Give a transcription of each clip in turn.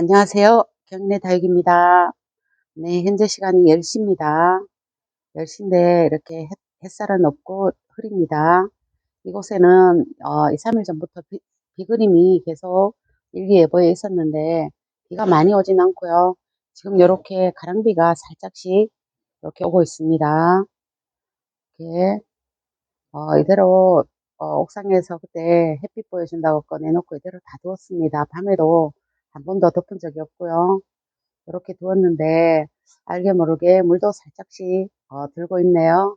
안녕하세요. 경내 다육입니다. 네, 현재 시간이 10시입니다. 10시인데 이렇게 햇, 햇살은 없고 흐립니다. 이곳에는 어, 2, 3일 전부터 비, 비그림이 계속 일기예보에 있었는데 비가 많이 오진 않고요. 지금 이렇게 가랑비가 살짝씩 이렇게 오고 있습니다. 이렇게 어, 이대로 어, 옥상에서 그때 햇빛 보여준다고 꺼내놓고 이대로 다 두었습니다. 밤에도 한 번도 덮은 적이 없고요. 이렇게 두었는데 알게 모르게 물도 살짝씩 어, 들고 있네요.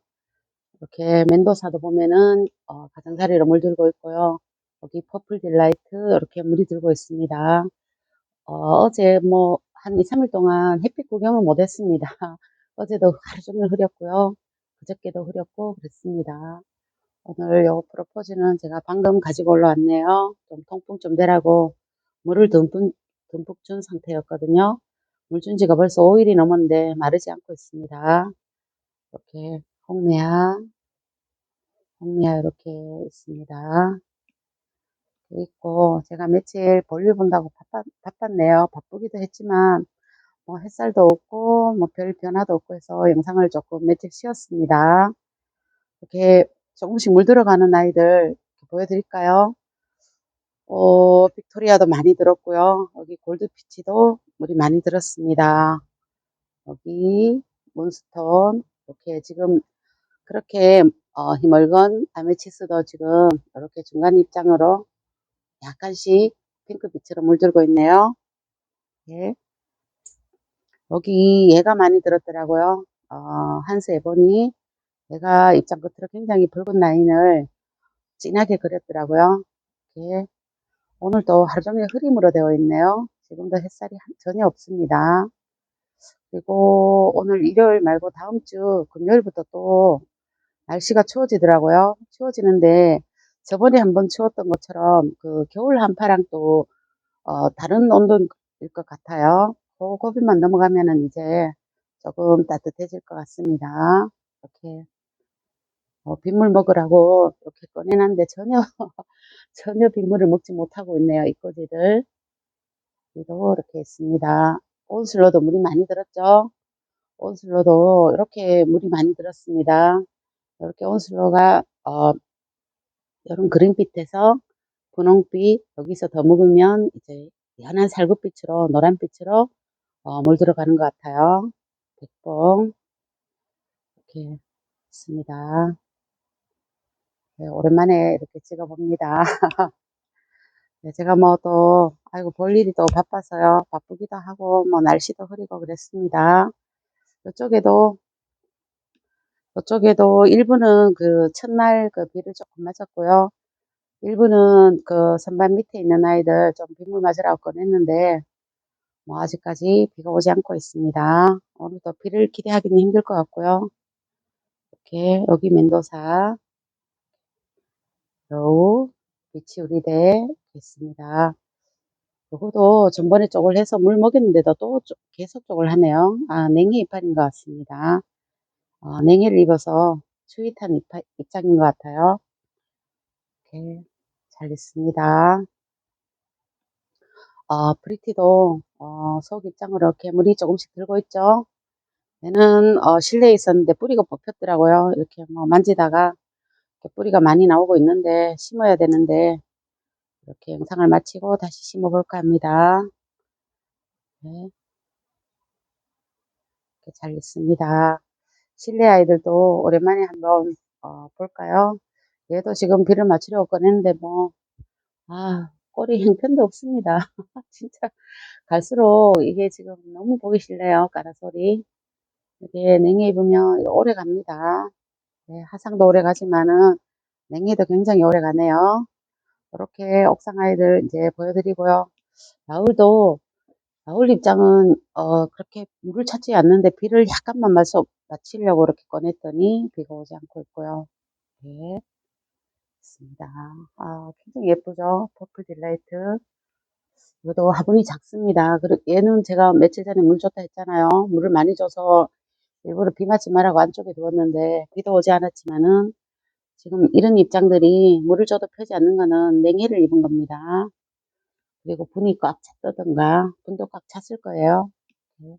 이렇게 맨도사도 보면은 어, 가장자리로 물 들고 있고요. 여기 퍼플 딜라이트 이렇게 물이 들고 있습니다. 어, 제 뭐 한 2, 3일 동안 햇빛 구경을 못했습니다. 어제도 하루 종일 흐렸고요. 그저께도 흐렸고 그랬습니다. 오늘 요 프로포즈는 제가 방금 가지고 올라왔네요. 좀 통풍 좀 되라고 물을 듬뿍, 듬뿍 준 상태였거든요. 물준 지가 벌써 5일이 넘었는데 마르지 않고 있습니다. 이렇게 홍매야, 홍매야 이렇게 있습니다. 있고 제가 며칠 볼일 본다고 바빴, 바빴네요. 바쁘기도 했지만 뭐 햇살도 없고 뭐 별 변화도 없고 해서 영상을 조금 며칠 쉬었습니다. 이렇게 조금씩 물 들어가는 아이들 보여드릴까요? 어, 빅토리아도 많이 들었고요. 여기 골드피치도 물이 많이 들었습니다. 여기 몬스톤 이렇게 지금 그렇게 어, 히멀건 아메치스도 지금 이렇게 중간 입장으로 약간씩 핑크빛으로 물들고 있네요. 예. 여기 얘가 많이 들었더라고요. 어, 한스 에보니 얘가 입장 끝으로 굉장히 붉은 라인을 진하게 그렸더라고요. 이렇게 오늘도 하루 종일 흐림으로 되어 있네요. 지금도 햇살이 전혀 없습니다. 그리고 오늘 일요일 말고 다음 주 금요일부터 또 날씨가 추워지더라고요. 추워지는데 저번에 한번 추웠던 것처럼 그 겨울 한파랑 또 어, 다른 온도일 것 같아요. 그 고비만 넘어가면은 이제 조금 따뜻해질 것 같습니다. 이렇게 어, 빗물 먹으라고 이렇게 꺼내놨는데 전혀 전혀 빗물을 먹지 못하고 있네요. 이. 그리고 이렇게 있습니다. 온슬로도 물이 많이 들었죠. 온슬로도 이렇게 물이 많이 들었습니다. 이렇게 온슬로가 어, 이런 그린빛에서 분홍빛 여기서 더 묵으면 이제 연한 살구빛으로 노란빛으로 어, 물 들어가는 것 같아요. 백봉 이렇게 있습니다. 네, 오랜만에 이렇게 찍어봅니다. 네, 제가 뭐 또, 아이고, 볼 일이 또 바빠서요. 바쁘기도 하고, 뭐, 날씨도 흐리고 그랬습니다. 이쪽에도, 이쪽에도 일부는 그 첫날 그 비를 조금 맞았고요. 일부는 그 선반 밑에 있는 아이들 좀 빗물 맞으라고 꺼냈는데, 뭐, 아직까지 비가 오지 않고 있습니다. 오늘도 비를 기대하기는 힘들 것 같고요. 이렇게, 여기 멘도사, 로우, 비치 우리대 있습니다. 요거도 전번에 쪽을 해서 물 먹였는데도 또 계속 쪽을 하네요. 아, 냉해 이파인 것 같습니다. 어, 냉해를 입어서 추위탄 입파, 입장인 것 같아요. 이렇게 잘 있습니다. 어, 프리티도 어, 속 입장으로 이렇게 물이 조금씩 들고 있죠. 얘는 어, 실내에 있었는데 뿌리가 뽑혔더라고요. 이렇게 뭐 만지다가 뿌리가 많이 나오고 있는데 심어야 되는데 이렇게 영상을 마치고 다시 심어 볼까 합니다. 네. 이렇게 잘 있습니다. 실내 아이들도 오랜만에 한번 어, 볼까요? 얘도 지금 비를 맞추려고 꺼냈는데 뭐, 아, 꼬리 형편도 없습니다. 진짜 갈수록 이게 지금 너무 보기 싫네요. 까라소리. 이게 냉해 입으면 오래 갑니다. 네, 하상도 오래 가지만은 냉해도 굉장히 오래 가네요. 이렇게 옥상 아이들 이제 보여드리고요. 가을도 가을 입장은 어 그렇게 물을 찾지 않는데 비를 약간만 맞춰 맞추려고 이렇게 꺼냈더니 비가 오지 않고 있고요. 네, 있습니다. 아, 굉장히 예쁘죠? 퍼플 딜라이트. 이것도 화분이 작습니다. 그리고 얘는 제가 며칠 전에 물 줬다 했잖아요. 물을 많이 줘서 일부러 비 맞지 말라고 안쪽에 두었는데 비도 오지 않았지만은 지금 이런 입장들이 물을 줘도 펴지 않는 거는 냉해를 입은 겁니다. 그리고 분이 꽉 찼다던가, 분도 꽉 찼을 거예요. 네.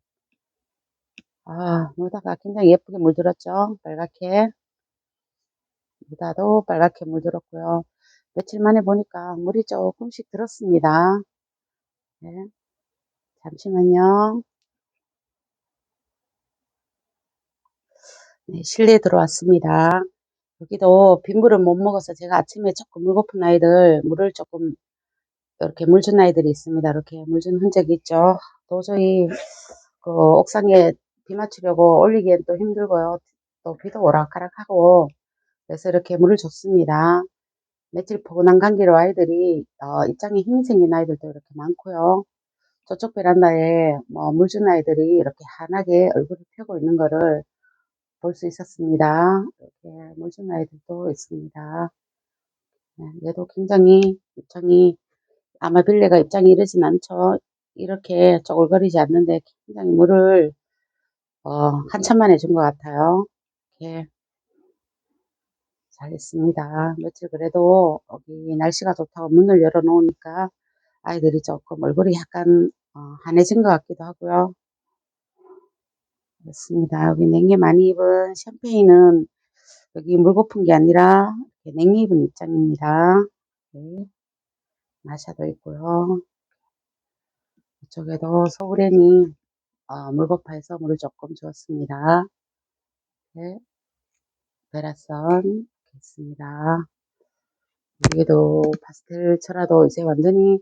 아, 무다가 굉장히 예쁘게 물들었죠? 빨갛게. 무다도 빨갛게 물들었고요. 며칠 만에 보니까 물이 조금씩 들었습니다. 네. 잠시만요. 네, 실내에 들어왔습니다. 여기도 빗물을 못 먹어서 제가 아침에 조금 물 고픈 아이들 물을 조금 이렇게 물 준 아이들이 있습니다. 이렇게 물 준 흔적이 있죠. 도저히 그 옥상에 비 맞추려고 올리기엔 또 힘들고요. 또 비도 오락가락하고 그래서 이렇게 물을 줬습니다. 며칠 포근한 감기로 아이들이 어, 입장에 힘이 생긴 아이들도 이렇게 많고요. 저쪽 베란다에 뭐 물 준 아이들이 이렇게 환하게 얼굴을 펴고 있는 거를 볼 수 있었습니다. 이렇게 물준 아이들도 있습니다. 네, 얘도 굉장히 입장이 아마 빌레가 입장이 이러진 않죠. 이렇게 쪼글거리지 않는데 굉장히 물을 어, 한참 만에 준 것 같아요. 이렇게 잘했습니다. 며칠 그래도 여기 날씨가 좋다고 문을 열어놓으니까 아이들이 조금 얼굴이 약간 어, 환해진 것 같기도 하고요. 그렇습니다. 여기 냉게 많이 입은 샴페인은 여기 물 고픈 게 아니라 냉게 입은 입장입니다. 네, 마샤도 있고요. 이쪽에도 소우렌이 어, 물고파에서 물을 조금 주었습니다. 네, 베라선 있습니다. 여기도 파스텔 철화도 이제 완전히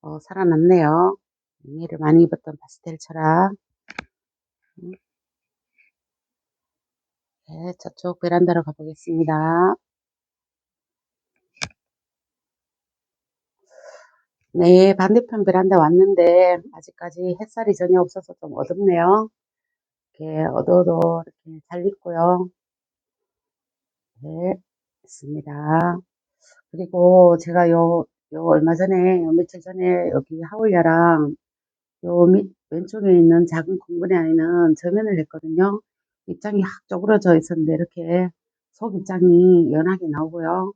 어, 살아났네요. 의미를 많이 입었던 파스텔 철화. 네, 저쪽 베란다로 가보겠습니다. 네, 반대편 베란다 왔는데 아직까지 햇살이 전혀 없어서 좀 어둡네요. 이렇게 어두워도 이렇게 잘 있고요. 네, 있습니다. 그리고 제가 요, 요 얼마 전에, 요 며칠 전에 여기 하울야랑 요 밑, 왼쪽에 있는 작은 공분의 아이는 저면을 했거든요. 입장이 확 쪼그러져 있었는데 이렇게 속 입장이 연하게 나오고요.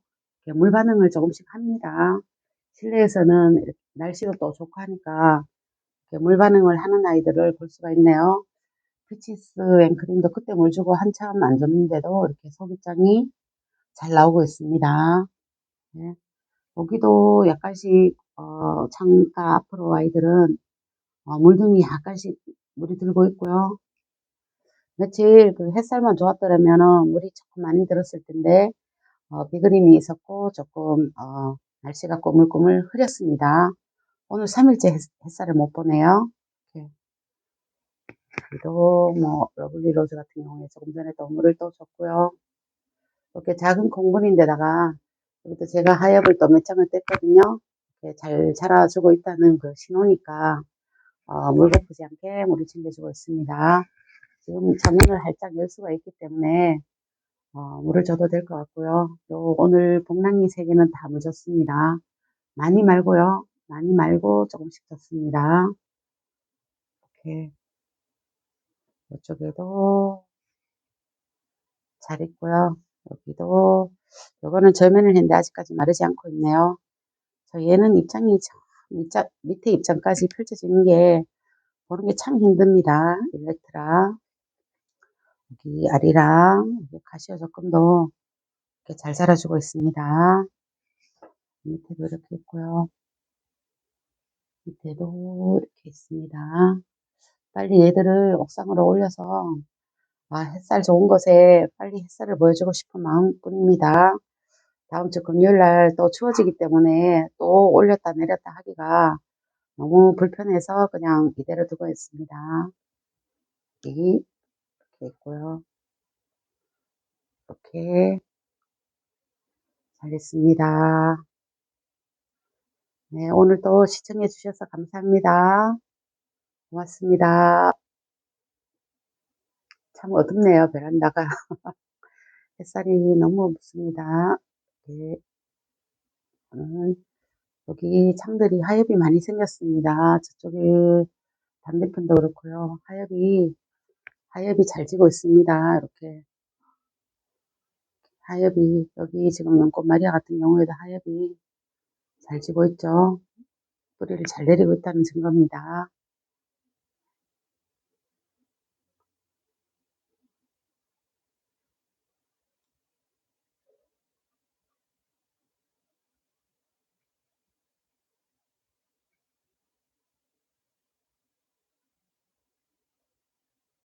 물 반응을 조금씩 합니다. 실내에서는 날씨도 또 좋고 하니까 물 반응을 하는 아이들을 볼 수가 있네요. 피치스 앵크림도 그때 물 주고 한참 안 줬는데도 이렇게 속 입장이 잘 나오고 있습니다. 네. 여기도 약간씩 어, 창가 앞으로 아이들은 어, 물등이 약간씩 물이 들고 있고요. 며칠 그 햇살만 좋았더라면 물이 조금 많이 들었을 텐데 어, 비그림이 있었고 조금 어, 날씨가 꼬물꼬물 흐렸습니다. 오늘 3일째 햇살을 못 보네요. 이렇게. 그리고 뭐 러블리 로즈 같은 경우에 조금 전에 또 물을 또 줬고요. 이렇게 작은 공분인데다가 여기도 제가 하엽을 또 몇 장을 뗐거든요. 잘 자라주고 있다는 그 신호니까 어, 물 고프지 않게 물을 챙겨주고 있습니다. 지금 창문을 활짝 열 수가 있기 때문에 어, 물을 줘도 될 것 같고요. 또 오늘 복랑이 세 개는 다 묻었습니다. 많이 말고요. 많이 말고 조금씩 줬습니다. 이렇게 이쪽에도 잘 있고요. 여기도 요거는 절면을 했는데 아직까지 마르지 않고 있네요. 저 얘는 입장이 밑자, 밑에 입장까지 펼쳐지는 게 보는 게 참 힘듭니다. 일렉트라 여기 여기 가시오 조금도 이렇게 잘 자라주고 있습니다. 밑에도 이렇게 있고요. 밑에도 이렇게 있습니다. 빨리 얘들을 옥상으로 올려서 아, 햇살 좋은 곳에 빨리 햇살을 보여주고 싶은 마음뿐입니다. 다음 주 금요일 날 또 추워지기 때문에 또 올렸다 내렸다 하기가 너무 불편해서 그냥 이대로 두고 있습니다. 이렇게 있고요. 이렇게 잘했습니다. 네, 오늘도 시청해 주셔서 감사합니다. 고맙습니다. 참 어둡네요, 베란다가. 햇살이 너무 없습니다. 네. 음, 여기 창들이 하엽이 많이 생겼습니다. 저쪽에 반대편도 그렇고요. 하엽이, 하엽이 잘 지고 있습니다. 이렇게. 하엽이, 여기 지금 연꽃 마리아 같은 경우에도 하엽이 잘 지고 있죠. 뿌리를 잘 내리고 있다는 증거입니다.